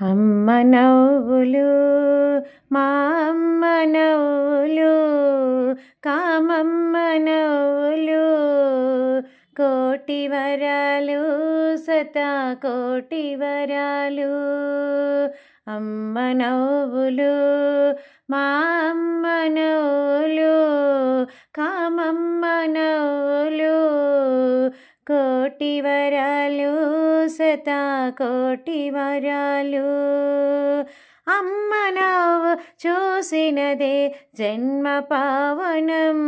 అమ్మ నవ్వులు మా అమ్మ నవ్వులు కామమ్మ నవ్వులు కోటి వరాలు సతా కోటి వరాలు. అమ్మ నవ్వులు మా అమ్మ నవ్వులు కామమ్మ నవ్వులు కోటి వరాలు సతా కోటి వరాలు అమ్మ నవ్వు చూసినదే జన్మ పావనం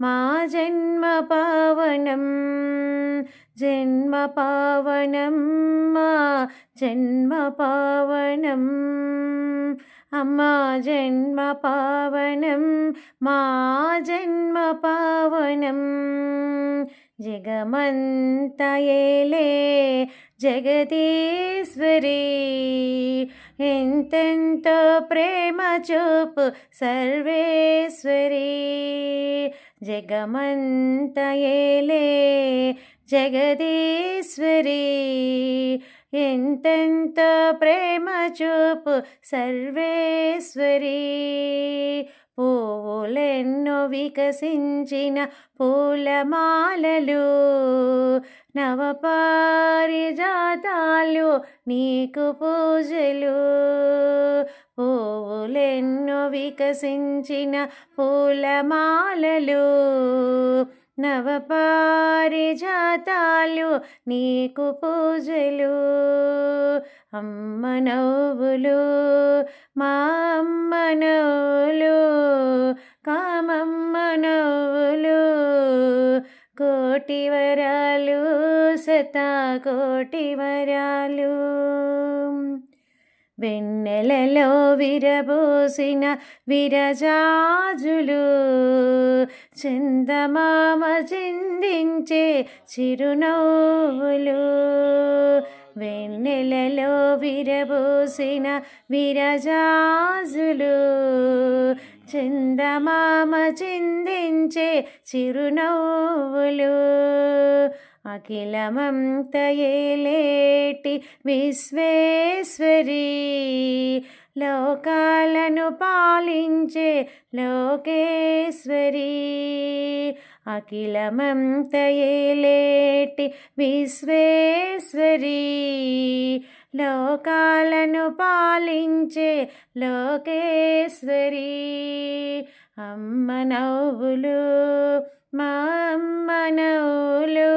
మా జన్మ పావనం జన్మ పావనం మా జన్మ పావనం అమ్మా జన్మ పావనం మా జన్మ పావనం జగమంతయేలే జగదీశ్వరి. ఎంతెంతో ప్రేమ చూపు సర్వేశ్వరి. ఏలే జగదీశ్వరి. ఎంతెంతో ప్రేమ చూపు సర్వేశ్వరీ. పూలెన్నో వికసించిన పూలమాలలు నవపారిజాతాలు నీకు పూజలు. పువ్వులెన్నో వికసించిన పూలమాలలు నవపారిజాతాలు నీకు పూజలు. అమ్మ నవ్వులు మా అమ్మ నవ్వులు కోటి వరాలు సతా కోటి వరాలు వెన్నెలలో విరబోసిన విరజాజులు చందమామ చిందించే చిరునవ్వులు. వెన్నెలలో విరబోసిన విరజాజులు చందమామ చిందించే చిరునవ్వులు అఖిలమంతయేలేటి విశ్వేశ్వరి. లోకాలను పాలించే లోకేశ్వరి. అఖిలమంతయేలేటి విశ్వేశ్వరి. లోకాలను పాలించే లోకేశ్వరి. అమ్మ నవ్వులు మా అమ్మ నవ్వులు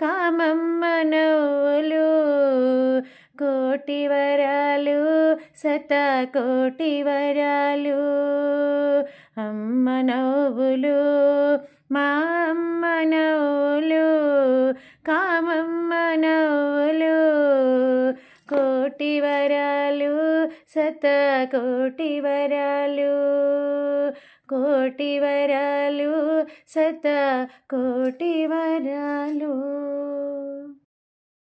కామమ్మ నవ్వులు కోటి వరాలు సత కోటి వరాలు. అమ్మ నవ్వులు మా అమ్మ నవ్వులు కోటి వరాలు సత కోటి వరాలు. కోటి వరాలు సత కోటి వరాలు.